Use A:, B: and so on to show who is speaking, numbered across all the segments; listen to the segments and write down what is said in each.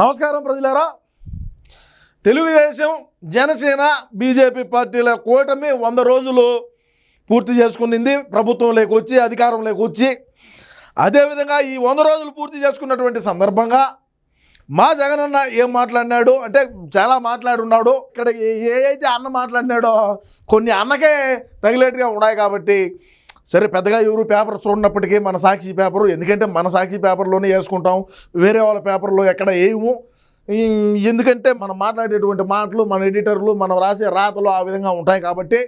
A: నమస్కారం ప్రజలారా. తెలుగుదేశం జనసేన బీజేపీ పార్టీల కూటమి వంద రోజులు పూర్తి చేసుకునింది. ప్రభుత్వంలోకి వచ్చి అధికారంలోకి వచ్చి. అదేవిధంగా ఈ వంద రోజులు పూర్తి చేసుకున్నటువంటి సందర్భంగా మా జగనన్న ఏం మాట్లాడినాడు అంటే చాలా మాట్లాడున్నాడు. ఇక్కడ ఏ అయితే అన్న మాట్లాడినాడో కొన్ని అన్నకే తగిలేట్టుగా ఉన్నాయి కాబట్టి సరే పెద్దగా ఎవరు పేపర్ చూడనప్పటికీ మన సాక్షి పేపరు ఎందుకంటే మన సాక్షి పేపర్లోనే వేసుకుంటాం. వేరే వాళ్ళ పేపర్లో ఎక్కడ వేయము. ఎందుకంటే మనం మాట్లాడేటువంటి మాటలు మన ఎడిటర్లు మనం రాసే రాతలు ఆ విధంగా ఉంటాయి కాబట్టి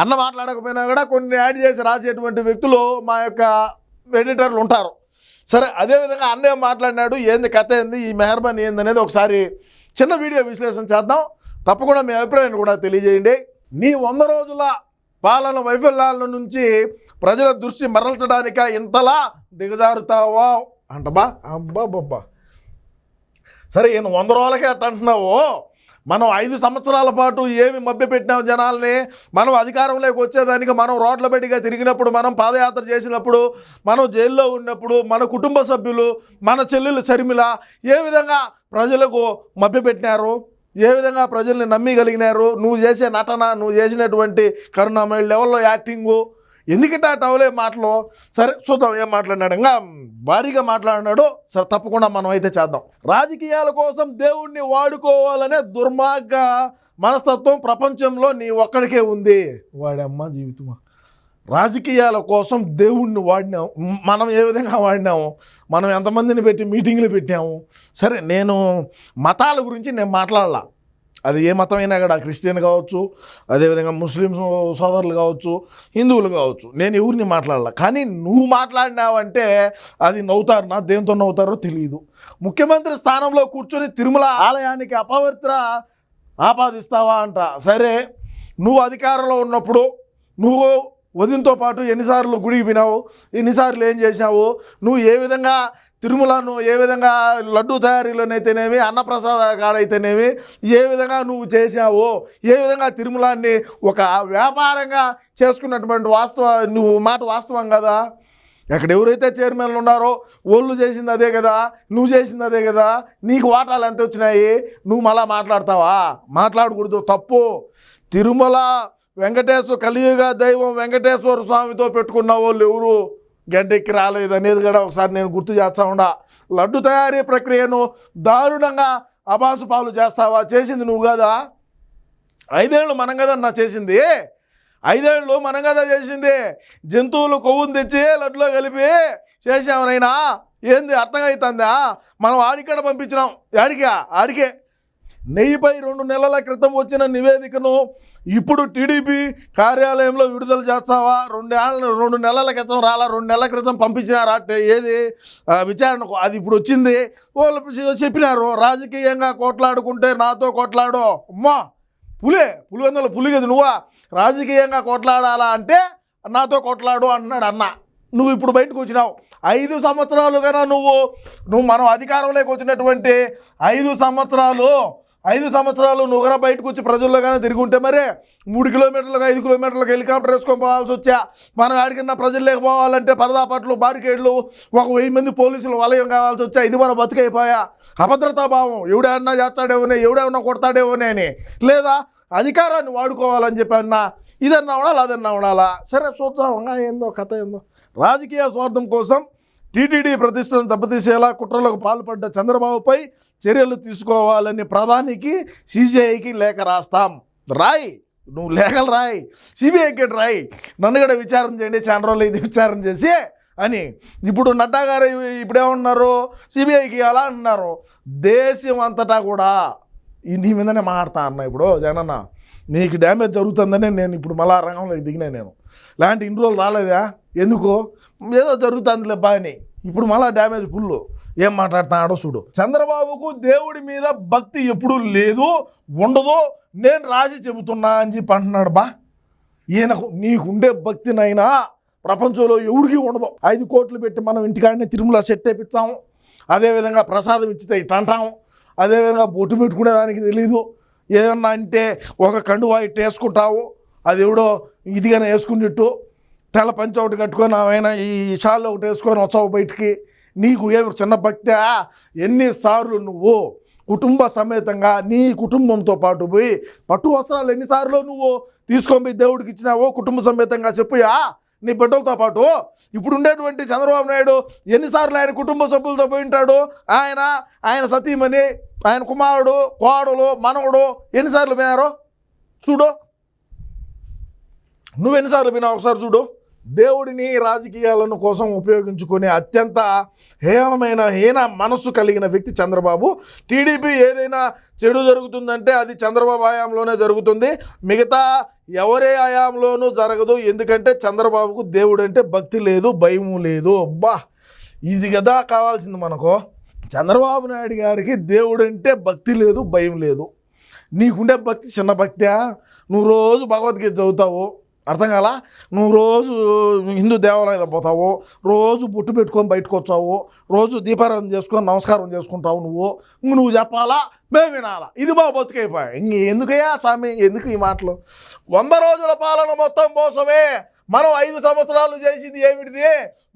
A: అన్న మాట్లాడకపోయినా కూడా కొన్ని యాడ్ చేసి రాసేటువంటి వ్యక్తులు మా యొక్క ఎడిటర్లు ఉంటారు. సరే అదేవిధంగా అన్న మాట్లాడినాడు ఏంది కథ ఏంది ఈ మెహర్బానీ ఏందనేది ఒకసారి చిన్న వీడియో విశ్లేషణ చేద్దాం. తప్పకుండా మీ అభిప్రాయాన్ని కూడా తెలియజేయండి. నీ వంద రోజుల పాలన వైఫల్యాల నుంచి ప్రజల దృష్టి మరల్చడానిక ఇంతలా దిగజారుతావా? అంటబా అబ్బా బొబ్బా సరే ఈయన వంద రోజులకే అట్ట అంటున్నావు. మనం ఐదు సంవత్సరాల పాటు ఏమి మభ్యపెట్టినాం జనాల్ని? మనం అధికారంలోకి వచ్చేదానికి మనం రోడ్ల బడిగా తిరిగినప్పుడు మనం పాదయాత్ర చేసినప్పుడు మనం జైల్లో ఉన్నప్పుడు మన కుటుంబ సభ్యులు మన చెల్లెలు శర్మిల ఏ విధంగా ప్రజలకు మభ్యపెట్టినారు? ఏ విధంగా ప్రజల్ని నమ్మిగలిగినారు నువ్వు చేసే నటన నువ్వు చేసినటువంటి కరుణామయ లెవెల్లో యాక్టింగు. ఎందుకంటే ఆ టవలే మాటలు? సరే చూద్దాం ఏం మాట్లాడినాడు. ఇంకా భారీగా మాట్లాడినాడు. సరే తప్పకుండా మనం అయితే చేద్దాం. రాజకీయాల కోసం దేవుణ్ణి వాడుకోవాలనే దుర్మార్గ మనస్తత్వం ప్రపంచంలో నీ ఒక్కడికే ఉంది. వాడమ్మ జీవితమా? రాజకీయాల కోసం దేవుణ్ణి వాడినాం. మనం ఏ విధంగా వాడినాము? మనం ఎంతమందిని పెట్టి మీటింగ్లు పెట్టాము? సరే నేను మతాల గురించి నేను మాట్లాడాల. అది ఏ మతమైనా కూడా క్రిస్టియన్ కావచ్చు అదేవిధంగా ముస్లిం సోదరులు కావచ్చు హిందువులు కావచ్చు నేను ఎవరిని మాట్లాడాల. కానీ నువ్వు మాట్లాడినావంటే అది నవ్వుతారు నా దేంతో నవ్వుతారో తెలియదు ముఖ్యమంత్రి స్థానంలో కూర్చొని తిరుమల ఆలయానికి అపవిత్ర ఆపాదిస్తావా అంట. సరే నువ్వు అధికారంలో ఉన్నప్పుడు నువ్వు వదినతో పాటు ఎన్నిసార్లు గుడికి వినావు ఎన్నిసార్లు ఏం చేసినావు? నువ్వు ఏ విధంగా తిరుమలను ఏ విధంగా లడ్డు తయారీలోనైతేనేమి అన్నప్రసాద కాడైతేనేమి ఏ విధంగా నువ్వు చేసావో ఏ విధంగా తిరుమలాన్ని ఒక వ్యాపారంగా చేసుకున్నటువంటి వాస్తవ నువ్వు మాట వాస్తవం కదా? ఎక్కడ ఎవరైతే చైర్మన్లు ఉన్నారో వాళ్ళు చేసింది అదే కదా నువ్వు చేసింది అదే కదా నీకు వాటాలు ఎంత వచ్చినాయి నువ్వు మళ్ళా మాట్లాడతావా? మాట్లాడకూడదు తప్పు. తిరుమల వెంకటేశ్వర కలియుగ దైవం వెంకటేశ్వర స్వామితో పెట్టుకున్న వాళ్ళు ఎవరు? గడ్డెక్కి రాలేదు అనేది కూడా ఒకసారి నేను గుర్తు చేస్తా ఉండా. లడ్డు తయారీ ప్రక్రియను దారుణంగా అబాసు పాలు చేస్తావా? చేసింది నువ్వు కదా? ఐదేళ్ళు మనం కదా నా చేసింది. ఐదేళ్ళు మనం కదా చేసింది? జంతువులు కొవ్వును తెచ్చి లడ్డులో కలిపి చేసామనైనా ఏంది? అర్థమవుతుందా మనం ఆడిక్కడ పంపించినాం. ఆడికా ఆడికే. నెయ్యిపై రెండు నెలల క్రితం వచ్చిన నివేదికను ఇప్పుడు టీడీపీ కార్యాలయంలో విడుదల చేస్తావా? రెండేళ్ళ రెండు నెలల క్రితం రాలా? రెండు నెలల క్రితం పంపించినారా? ఏది? విచారణకు అది ఇప్పుడు వచ్చింది. వాళ్ళు చెప్పినారు. రాజకీయంగా కోట్లాడుకుంటే నాతో కోట్లాడు. అమ్మా! పులే! పులివెందుల పులి కదా నువ్వా? రాజకీయంగా కోట్లాడాలా అంటే నాతో కొట్లాడు అన్నాడు అన్న. నువ్వు ఇప్పుడు బయటకు వచ్చినావు. ఐదు సంవత్సరాలుగా నువ్వు నువ్వు మనం అధికారంలోకి వచ్చినటువంటి ఐదు సంవత్సరాలు ఐదు సంవత్సరాలు నువ్వు బయటకు వచ్చి ప్రజల్లో కానీ తిరిగి ఉంటే మరే మూడు కిలోమీటర్లకు ఐదు కిలోమీటర్లకు హెలికాప్టర్ వేసుకొని పోవాల్సి వచ్చా? మనం ఆడికన్నా ప్రజలు లేకపోవాలంటే పరదాపట్లు బారికేడ్లు ఒక వెయ్యి మంది పోలీసులు వలయం కావాల్సి వచ్చా? ఇది మన బతికైపోయా? అభద్రతా భావం. ఎవడేమన్నా చేస్తాడేమోనే ఎవడేమన్నా కొడతాడేమోనే అని. లేదా అధికారాన్ని వాడుకోవాలని చెప్పి అన్నా? ఇదన్నా ఉండాలి అదన్నా ఉండాలా? సరే చూద్దాం. ఏందో కథ ఏందో. రాజకీయ స్వార్థం కోసం టీటీడీ ప్రతిష్టను దెబ్బతీసేలా కుట్రలకు పాల్పడ్డ చంద్రబాబుపై చర్యలు తీసుకోవాలని ప్రధానికి సీజీఐకి లేఖ రాస్తాం. రాయ్ నువ్వు లేఖలు రాయ్ సిబిఐకి రాయి నన్ను కూడా విచారణ చేయండి చాలా రోజులు ఇది విచారణ చేసి అని ఇప్పుడు నడ్డా గారు ఇప్పుడేమన్నారు సిబిఐకి అలా అంటున్నారు దేశం అంతటా కూడా నీ మీదనే మాట్లాడతా అన్న ఇప్పుడు జగనన్న నీకు డ్యామేజ్ జరుగుతుందనే నేను ఇప్పుడు మళ్ళా రంగంలోకి దిగినా నేను. లాంటి ఇన్ని రోజులు రాలేదా? ఎందుకు? ఏదో జరుగుతుందిలే బాగాని. ఇప్పుడు మళ్ళా డ్యామేజ్ ఫుల్ ఏం మాట్లాడుతున్నాడో చూడు. చంద్రబాబుకు దేవుడి మీద భక్తి ఎప్పుడూ లేదు ఉండదు నేను రాసి చెబుతున్నా అని చెప్పి అంటున్నాడు బా. ఈయనకు నీకుండే భక్తినైనా ప్రపంచంలో ఎవరికి ఉండదు. ఐదు కోట్లు పెట్టి మనం ఇంటికాడనే తిరుమల సెట్ వేపిస్తాము అదేవిధంగా ప్రసాదం ఇచ్చితే ఇట్లా అంటాము. అదేవిధంగా బొట్టు పెట్టుకునే దానికి తెలీదు. ఏమన్నా అంటే ఒక కండువా ఇట్టు వేసుకుంటావు. అది ఎవడో ఇదిగానే వేసుకున్నట్టు. తెల్ల పంచ ఒకటి కట్టుకొని ఆమె ఈ షాల్ ఒకటి వేసుకొని వచ్చావు బయటికి. నీకు ఏ చిన్న భక్తి ఎన్నిసార్లు నువ్వు కుటుంబ సమేతంగా నీ కుటుంబంతో పాటు పోయి పట్టు వస్త్రాలు ఎన్నిసార్లు నువ్వు తీసుకొని పోయి దేవుడికి ఇచ్చినావో కుటుంబ సమేతంగా చెప్పుయా నీ బిడ్డలతో పాటు. ఇప్పుడు ఉండేటువంటి చంద్రబాబు నాయుడు ఎన్నిసార్లు ఆయన కుటుంబ సభ్యులతో పోయి ఉంటాడు? ఆయన ఆయన సతీమణి ఆయన కుమారుడు కోడలు మనవడు ఎన్నిసార్లు పోయారో చూడు. నువ్వు ఎన్నిసార్లు పోయినావు ఒకసారి చూడు. దేవుడిని రాజకీయాలను కోసం ఉపయోగించుకునే అత్యంత హేమమైన హీన మనస్సు కలిగిన వ్యక్తి చంద్రబాబు. టీడీపీ ఏదైనా చెడు జరుగుతుందంటే అది చంద్రబాబు హయాంలోనే జరుగుతుంది. మిగతా ఎవరే హయాంలోనూ జరగదు. ఎందుకంటే చంద్రబాబుకు దేవుడు అంటే భక్తి లేదు భయము లేదు. అబ్బా! ఇది కదా కావాల్సింది మనకు. చంద్రబాబు నాయుడు గారికి దేవుడు అంటే భక్తి లేదు భయం లేదు. నీకుండే భక్తి చిన్న భక్త్యా నువ్వు రోజు భగవద్గీత చదువుతావు. అర్థం కాలా? నువ్వు రోజు హిందూ దేవాలయంలో పోతావు రోజు బొట్టు పెట్టుకొని బయటకు వచ్చావు రోజు దీపారాధన చేసుకొని నమస్కారం చేసుకుంటావు నువ్వు. నువ్వు చెప్పాలా? మేము వినాలా? ఇది మా బతుకైపోయా. ఇంక ఎందుకయ్యా స్వామి? ఎందుకు ఈ మాటలు? వంద రోజుల పాలన మొత్తం మోసమే. మనం ఐదు సంవత్సరాలు చేసింది ఏమిటిది?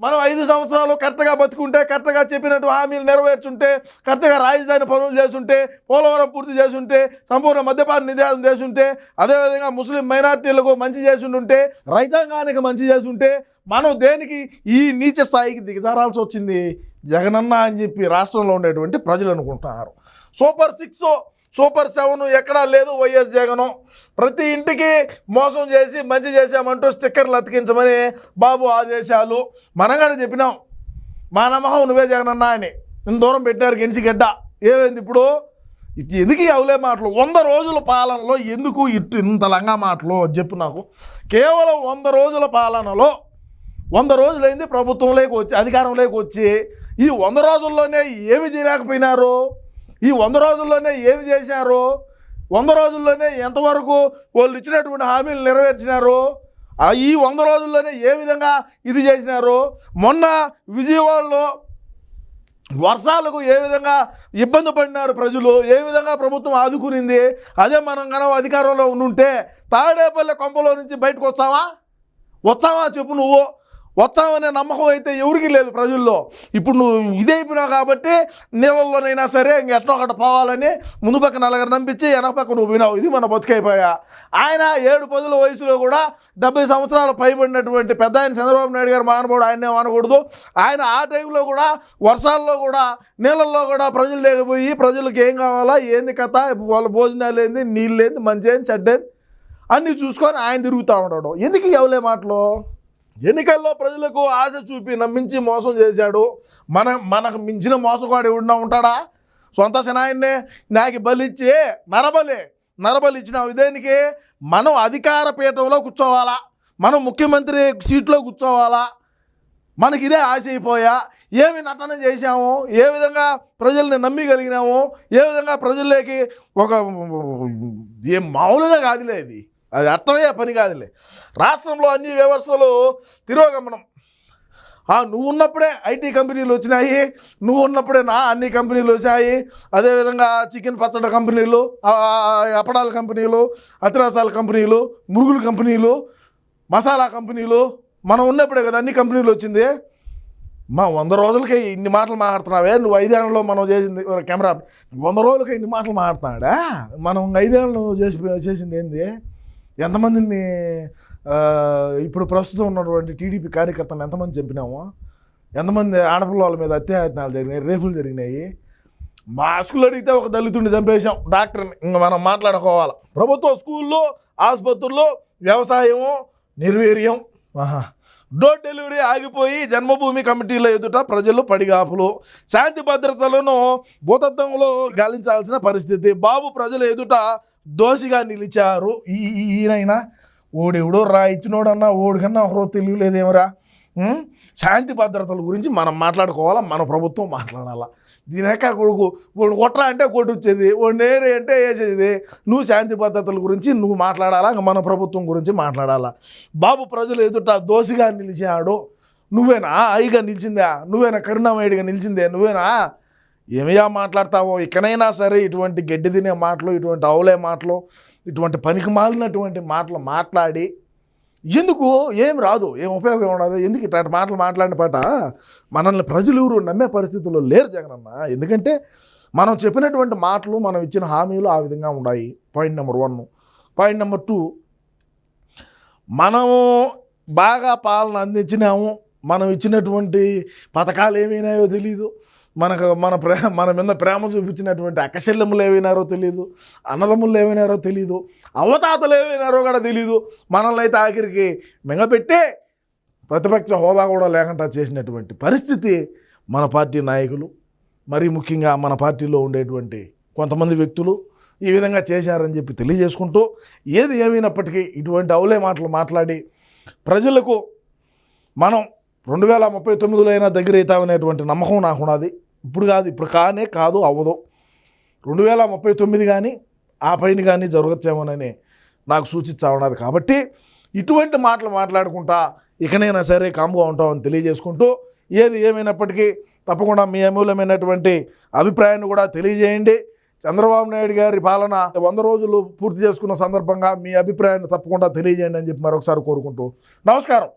A: మనం ఐదు సంవత్సరాలు కరెక్ట్గా బతుకుంటే కరెక్ట్గా చెప్పినట్టు హామీలు నెరవేర్చుంటే కరెక్ట్గా రాజధాని పనులు చేస్తుంటే పోలవరం పూర్తి చేస్తుంటే సంపూర్ణ మద్యపాన నిధేయం చేసుంటే అదేవిధంగా ముస్లిం మైనార్టీలకు మంచి చేస్తుంటే రైతాంగానికి మంచి చేస్తుంటే మనం దేనికి ఈ నీచ స్థాయికి దిగజారాల్సి వచ్చింది? జగనన్న అని చెప్పి రాష్ట్రంలో ఉండేటువంటి ప్రజలు అనుకుంటున్నారు సూపర్ సిక్స్ సూపర్ సెవెన్ ఎక్కడా లేదు వైఎస్ జగను. ప్రతి ఇంటికి మోసం చేసి మంచి చేశామంటూ స్టిక్కర్లు అతికించమని బాబు ఆదేశాలు. మనగాడు చెప్పినాం. మా నమ్మకం నువ్వే జగనన్నా అని. ఇంత దూరం పెట్టారు గెలిచి గడ్డ. ఏమైంది ఇప్పుడు? ఎందుకు ఈ అవులే మాటలు? వంద రోజుల పాలనలో ఎందుకు ఇటు ఇంత లంగా మాటలు చెప్పు నాకు. కేవలం వంద రోజుల పాలనలో వంద రోజులైంది ప్రభుత్వంలోకి వచ్చి అధికారంలోకి వచ్చి ఈ వంద రోజుల్లోనే ఏమి చేయలేకపోయినారు? ఈ వంద రోజుల్లోనే ఏమి చేశారు? వంద రోజుల్లోనే ఎంతవరకు వాళ్ళు ఇచ్చినటువంటి హామీలు నెరవేర్చినారు? ఈ వంద రోజుల్లోనే ఏ విధంగా ఇది చేసినారు? మొన్న విజయవాడలో వర్షాలకు ఏ విధంగా ఇబ్బంది పడినారు ప్రజలు? ఏ విధంగా ప్రభుత్వం ఆదుకునింది? అదే మనం కనుక అధికారంలో ఉండుంటే తాడేపల్లి కొంపలో నుంచి బయటకు వచ్చావా? వచ్చావా చెప్పు నువ్వు. వచ్చామనే నమ్మకం అయితే ఎవరికి లేదు ప్రజల్లో. ఇప్పుడు నువ్వు ఇదైపోయినావు కాబట్టి నీళ్ళల్లోనైనా సరే ఇంక ఎట్లా ఒకటి పోవాలని ముందు పక్క నలుగురు నంపించి వెనక పక్క నువ్వు వినావు ఇది మన బతుకైపోయా. ఆయన ఏడు పదుల వయసులో కూడా డెబ్బై సంవత్సరాలు పైబడినటువంటి పెద్ద ఆయన చంద్రబాబు నాయుడు గారు మానబోడు ఆయన అనకూడదు ఆయన ఆ టైంలో కూడా వర్షాల్లో కూడా నీళ్ళల్లో కూడా ప్రజలు లేకపోయి ప్రజలకు ఏం కావాలా? ఏంది కథ? వాళ్ళ భోజనాలు ఏంది? నీళ్ళు ఏంది? మంచి ఏంది? చెడ్డేంది అన్నీ చూసుకొని ఆయన తిరుగుతూ ఉండడం. ఎందుకు ఎవలే మాటలు? ఎన్నికల్లో ప్రజలకు ఆశ చూపి నమ్మించి మోసం చేశాడు. మన మనకు మించిన మోసగాడు ఎవడినా ఉంటాడా? సొంత సినాయన్నే నాకు బలిచ్చి నరబలి నరబలి ఇచ్చిన విధానికి మనం అధికార పీఠంలో కూర్చోవాలా? మనం ముఖ్యమంత్రి సీట్లో కూర్చోవాలా? మనకి ఇదే ఆశ అయిపోయా? ఏమి నటన చేశాము? ఏ విధంగా ప్రజల్ని నమ్మిగలిగినాము? ఏ విధంగా ప్రజల్లోకి ఒక ఏం మామూలుగా కాదులే ఇది. అది అర్థమయ్యే పని కాదులే. రాష్ట్రంలో అన్ని వ్యవస్థలు తిరోగమనం. ఆ, నువ్వు ఉన్నప్పుడే ఐటీ కంపెనీలు వచ్చినాయి నువ్వు ఉన్నప్పుడే నా అన్ని కంపెనీలు వచ్చాయి. అదేవిధంగా చికెన్ పచ్చడి కంపెనీలు అప్పడాల కంపెనీలు అతిరాసాల కంపెనీలు మురుగుల కంపెనీలు మసాలా కంపెనీలు మనం ఉన్నప్పుడే కదా అన్ని కంపెనీలు వచ్చింది. మా వంద రోజులకే ఇన్ని మాటలు మాట్లాడుతున్నావే. నువ్వు ఐదేళ్ళలో మనం చేసింది కెమెరా. వంద రోజులకే ఇన్ని మాటలు మాట్లాడుతున్నాడా? మనం ఐదేళ్ళు చేసి చేసింది ఏంది? ఎంతమందిని ఇప్పుడు ప్రస్తుతం ఉన్నటువంటి టీడీపీ కార్యకర్తలు ఎంతమంది చంపినాము? ఎంతమంది ఆడపిల్లల మీద అత్యాయత్నాలు జరిగినాయి రేపులు జరిగినాయి? మా స్కూల్ అడిగితే ఒక దళితుడిని చంపేశాం. డాక్టర్ని ఇంకా మనం మాట్లాడుకోవాలి? ప్రభుత్వ స్కూల్లో ఆసుపత్రుల్లో వ్యవసాయము నిర్వీర్యం డోర్ డెలివరీ ఆగిపోయి జన్మభూమి కమిటీల ఎదుట ప్రజలు పడిగాపులు. శాంతి భద్రతలను భూతత్వంలో గాలించాల్సిన పరిస్థితి. బాబు ప్రజల ఎదుట దోషిగా నిలిచారు. ఈ ఈయనైనా ఓడెవడో రా ఇచ్చినోడన్నా ఓడికన్నా ఒకరో తెలియలేదేమరా? శాంతి భద్రతల గురించి మనం మాట్లాడుకోవాలా మన ప్రభుత్వం మాట్లాడాలా? దీనిక కొడుకు వాడు కొట్రా అంటే కొట్టుచ్చేది వాడు నేరే అంటే వేసేది. నువ్వు శాంతి భద్రతల గురించి నువ్వు మాట్లాడాలా మన ప్రభుత్వం గురించి మాట్లాడాలా? బాబు ప్రజలు ఎదుట దోషిగా నిలిచాడు. నువ్వేనా? ఐగా నిలిచిందా? నువ్వేనా? కరుణామయుడిగా నిలిచిందే? నువ్వేనా? ఏమయ్యా మాట్లాడతావో? ఇకనైనా సరే ఇటువంటి గడ్డి తినే మాటలు ఇటువంటి అవులే మాటలు ఇటువంటి పనికి మాలినటువంటి మాటలు మాట్లాడి ఎందుకు? ఏం రాదు ఏం ఉపయోగం ఉండదు. ఎందుకు ఇట్లాంటి మాటలు మాట్లాడిన పాట? మనల్ని ప్రజలు ఎవరు నమ్మే పరిస్థితుల్లో లేరు జగనన్న. ఎందుకంటే మనం చెప్పినటువంటి మాటలు మనం ఇచ్చిన హామీలు ఆ విధంగా ఉన్నాయి point number one point number two మనము బాగా పాలన అందించినాము. మనం ఇచ్చినటువంటి పథకాలు ఏమైనాయో తెలియదు మనకు మన ప్రే మన మీద ప్రేమ చూపించినటువంటి అక్కశల్యములు ఏమైనారో తెలియదు అన్నదమ్ములు ఏమైనారో తెలియదు అవతాతలు ఏమైనారో కూడా తెలియదు మనల్ని అయితే ఆఖరికి మింగపెట్టి ప్రతిపక్ష హోదా కూడా లేకుండా చేసినటువంటి పరిస్థితి మన పార్టీ నాయకులు మరీ ముఖ్యంగా మన పార్టీలో ఉండేటువంటి కొంతమంది వ్యక్తులు ఈ విధంగా చేశారని చెప్పి తెలియజేసుకుంటూ ఏది ఏమైనప్పటికీ ఇటువంటి అవులే మాటలు మాట్లాడి ప్రజలకు మనం రెండు వేల ముప్పై తొమ్మిదిలో అయినా దగ్గర అవుతామనేటువంటి నమ్మకం నాకు ఉన్నది. ఇప్పుడు కాదు ఇప్పుడు కానే కాదు అవ్వదు. రెండు వేల ముప్పై తొమ్మిది కానీ ఆ పైన కానీ జరగచ్చేమోనని నాకు సూచిస్తా ఉన్నది. కాబట్టి ఇటువంటి మాటలు మాట్లాడుకుంటా ఇకనైనా సరే కామ్గా ఉంటామని తెలియజేసుకుంటూ ఏది ఏమైనప్పటికీ తప్పకుండా మీ అమూల్యమైనటువంటి అభిప్రాయాన్ని కూడా తెలియజేయండి. చంద్రబాబు నాయుడు గారి పాలన వంద రోజులు పూర్తి చేసుకున్న సందర్భంగా మీ అభిప్రాయాన్ని తప్పకుండా తెలియజేయండి అని చెప్పి మరొకసారి కోరుకుంటూ నమస్కారం.